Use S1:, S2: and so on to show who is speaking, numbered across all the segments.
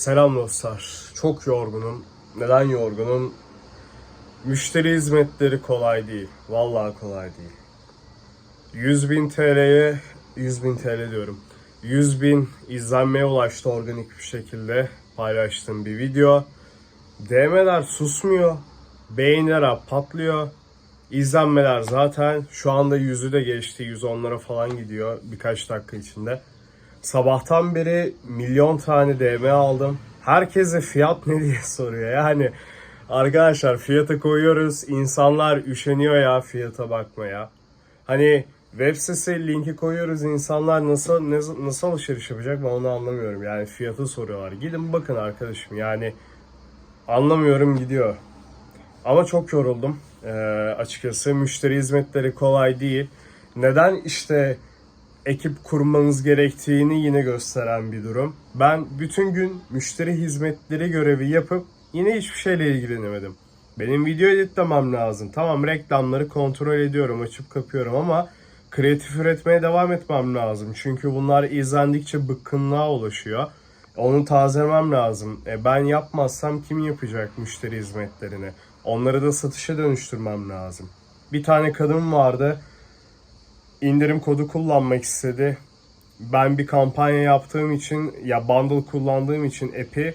S1: Selam dostlar. Çok yorgunum. Neden yorgunum? Müşteri hizmetleri kolay değil. Vallahi kolay değil. 100 bin TL'ye 100 bin TL diyorum. 100 bin izlenmeye ulaştı organik bir şekilde paylaştığım bir video. DM'ler susmuyor. Beğeniler patlıyor. İzlenmeler zaten şu anda yüzü de geçti. 110'lara falan gidiyor birkaç dakika içinde. Sabahtan beri milyon tane DM aldım. Herkese fiyat ne diye soruyor. Yani arkadaşlar fiyatı koyuyoruz. İnsanlar üşeniyor ya fiyata bakmaya. Hani web sitesi linki koyuyoruz. İnsanlar nasıl, nasıl alışveriş yapacak ben onu anlamıyorum. Yani fiyatı soruyorlar. Gidin bakın arkadaşım. Yani anlamıyorum gidiyor. Ama çok yoruldum. Ee, açıkçası müşteri hizmetleri kolay değil. Neden işte ekip kurmanız gerektiğini yine gösteren bir durum. Ben bütün gün müşteri hizmetleri görevi yapıp yine hiçbir şeyle ilgilenemedim. Benim video editlemem lazım. Tamam reklamları kontrol ediyorum, açıp kapıyorum ama kreatif üretmeye devam etmem lazım. Çünkü bunlar izlendikçe bıkkınlığa ulaşıyor. Onu tazelemem lazım. E ben yapmazsam kim yapacak müşteri hizmetlerini? Onları da satışa dönüştürmem lazım. Bir tane kadın vardı indirim kodu kullanmak istedi. Ben bir kampanya yaptığım için ya bundle kullandığım için app'i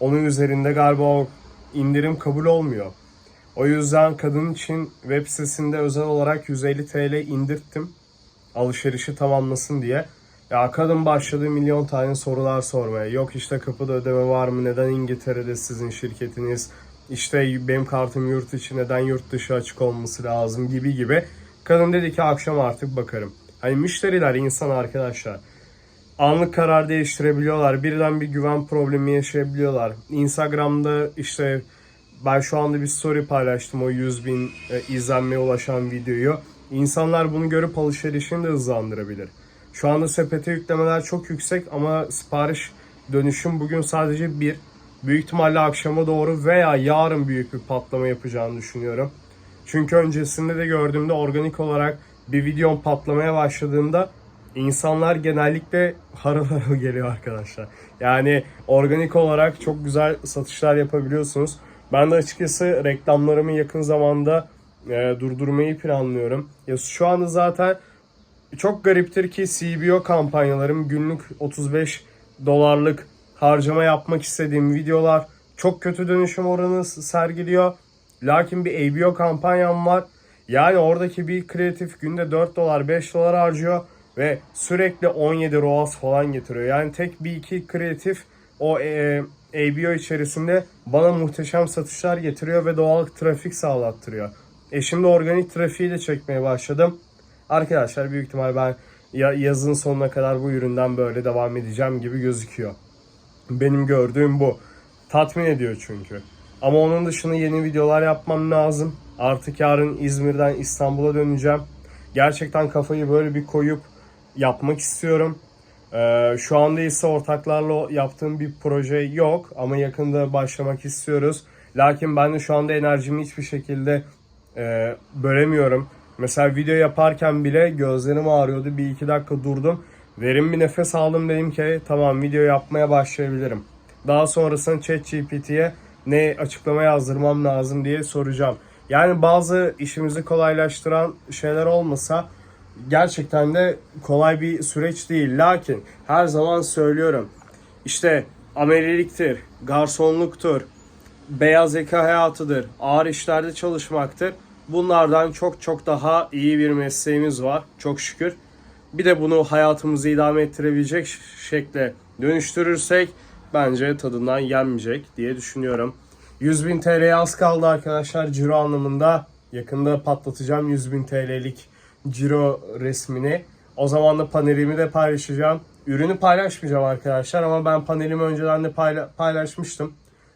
S1: onun üzerinde galiba o indirim kabul olmuyor. O yüzden kadın için web sitesinde özel olarak 150 TL indirttim. Alışverişi tamamlasın diye. Ya kadın başladı milyon tane sorular sormaya. Yok işte kapıda ödeme var mı? Neden İngiltere'de sizin şirketiniz? İşte benim kartım yurt içi neden yurt dışı açık olması lazım gibi gibi. Kadın dedi ki akşam artık bakarım. Hani müşteriler insan arkadaşlar. Anlık karar değiştirebiliyorlar. Birden bir güven problemi yaşayabiliyorlar. Instagram'da işte ben şu anda bir story paylaştım o 100 bin e, izlenmeye ulaşan videoyu. İnsanlar bunu görüp alışverişini de hızlandırabilir. Şu anda sepete yüklemeler çok yüksek ama sipariş dönüşüm bugün sadece bir. Büyük ihtimalle akşama doğru veya yarın büyük bir patlama yapacağını düşünüyorum. Çünkü öncesinde de gördüğümde organik olarak bir videom patlamaya başladığında insanlar genellikle harıl harıl geliyor arkadaşlar. Yani organik olarak çok güzel satışlar yapabiliyorsunuz. Ben de açıkçası reklamlarımı yakın zamanda e, durdurmayı planlıyorum. Ya şu anda zaten çok gariptir ki CBO kampanyalarım günlük 35 dolarlık harcama yapmak istediğim videolar çok kötü dönüşüm oranı sergiliyor. Lakin bir ABO kampanyam var. Yani oradaki bir kreatif günde 4 dolar 5 dolar harcıyor ve sürekli 17 ROAS falan getiriyor. Yani tek bir iki kreatif o e, ABO içerisinde bana muhteşem satışlar getiriyor ve doğal trafik sağlattırıyor. E şimdi organik trafiği de çekmeye başladım. Arkadaşlar büyük ihtimal ben ya yazın sonuna kadar bu üründen böyle devam edeceğim gibi gözüküyor. Benim gördüğüm bu. Tatmin ediyor çünkü. Ama onun dışında yeni videolar yapmam lazım. Artık yarın İzmir'den İstanbul'a döneceğim. Gerçekten kafayı böyle bir koyup yapmak istiyorum. Ee, şu anda ise ortaklarla yaptığım bir proje yok ama yakında başlamak istiyoruz. Lakin ben de şu anda enerjimi hiçbir şekilde e, bölemiyorum. Mesela video yaparken bile gözlerim ağrıyordu. Bir iki dakika durdum. Verin bir nefes aldım dedim ki tamam video yapmaya başlayabilirim. Daha sonrasında ChatGPT'ye ne açıklama yazdırmam lazım diye soracağım. Yani bazı işimizi kolaylaştıran şeyler olmasa gerçekten de kolay bir süreç değil. Lakin her zaman söylüyorum. İşte ameliliktir, garsonluktur, beyaz yaka hayatıdır, ağır işlerde çalışmaktır. Bunlardan çok çok daha iyi bir mesleğimiz var çok şükür. Bir de bunu hayatımızı idame ettirebilecek şekle dönüştürürsek bence tadından yenmeyecek diye düşünüyorum. 100 bin TL'ye az kaldı arkadaşlar ciro anlamında. Yakında patlatacağım 100 bin TL'lik ciro resmini. O zaman da panelimi de paylaşacağım. Ürünü paylaşmayacağım arkadaşlar ama ben panelimi önceden de payla- paylaşmıştım.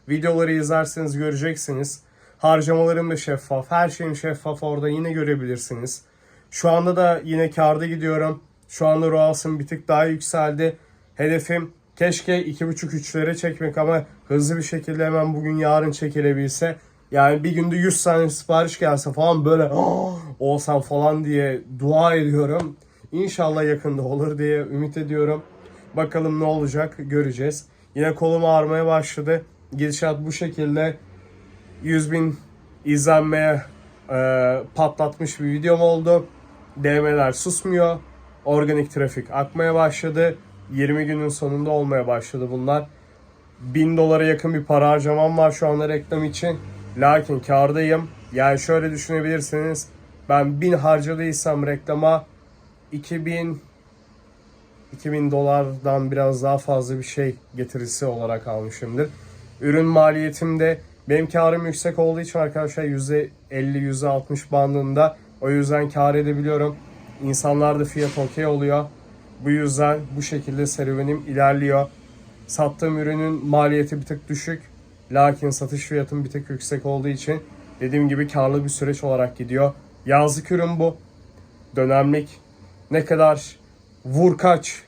S1: Videoları izlerseniz göreceksiniz. Harcamalarım da şeffaf. Her şeyim şeffaf orada yine görebilirsiniz. Şu anda da yine karda gidiyorum. Şu anda ROAS'ım bir tık daha yükseldi. Hedefim keşke 2.5-3'lere çekmek ama hızlı bir şekilde hemen bugün yarın çekilebilse. Yani bir günde 100 tane sipariş gelse falan böyle "Ah, olsam falan diye dua ediyorum. İnşallah yakında olur diye ümit ediyorum. Bakalım ne olacak göreceğiz. Yine kolum ağrımaya başladı. Gidişat bu şekilde 100 bin izlenmeye e, patlatmış bir videom oldu. DM'ler susmuyor. Organik trafik akmaya başladı. 20 günün sonunda olmaya başladı bunlar. 1000 dolara yakın bir para harcamam var şu anda reklam için. Lakin kardayım. Yani şöyle düşünebilirsiniz. Ben 1000 harcadıysam reklama 2000 2000 dolardan biraz daha fazla bir şey getirisi olarak almışımdır. Ürün maliyetim de benim karım yüksek olduğu için arkadaşlar %50 %60 bandında. O yüzden kar edebiliyorum. İnsanlar da fiyat okey oluyor. Bu yüzden bu şekilde serüvenim ilerliyor. Sattığım ürünün maliyeti bir tık düşük. Lakin satış fiyatım bir tık yüksek olduğu için dediğim gibi karlı bir süreç olarak gidiyor. Yazlık ürün bu. Dönemlik. Ne kadar vur kaç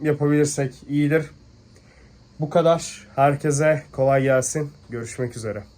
S1: yapabilirsek iyidir. Bu kadar. Herkese kolay gelsin. Görüşmek üzere.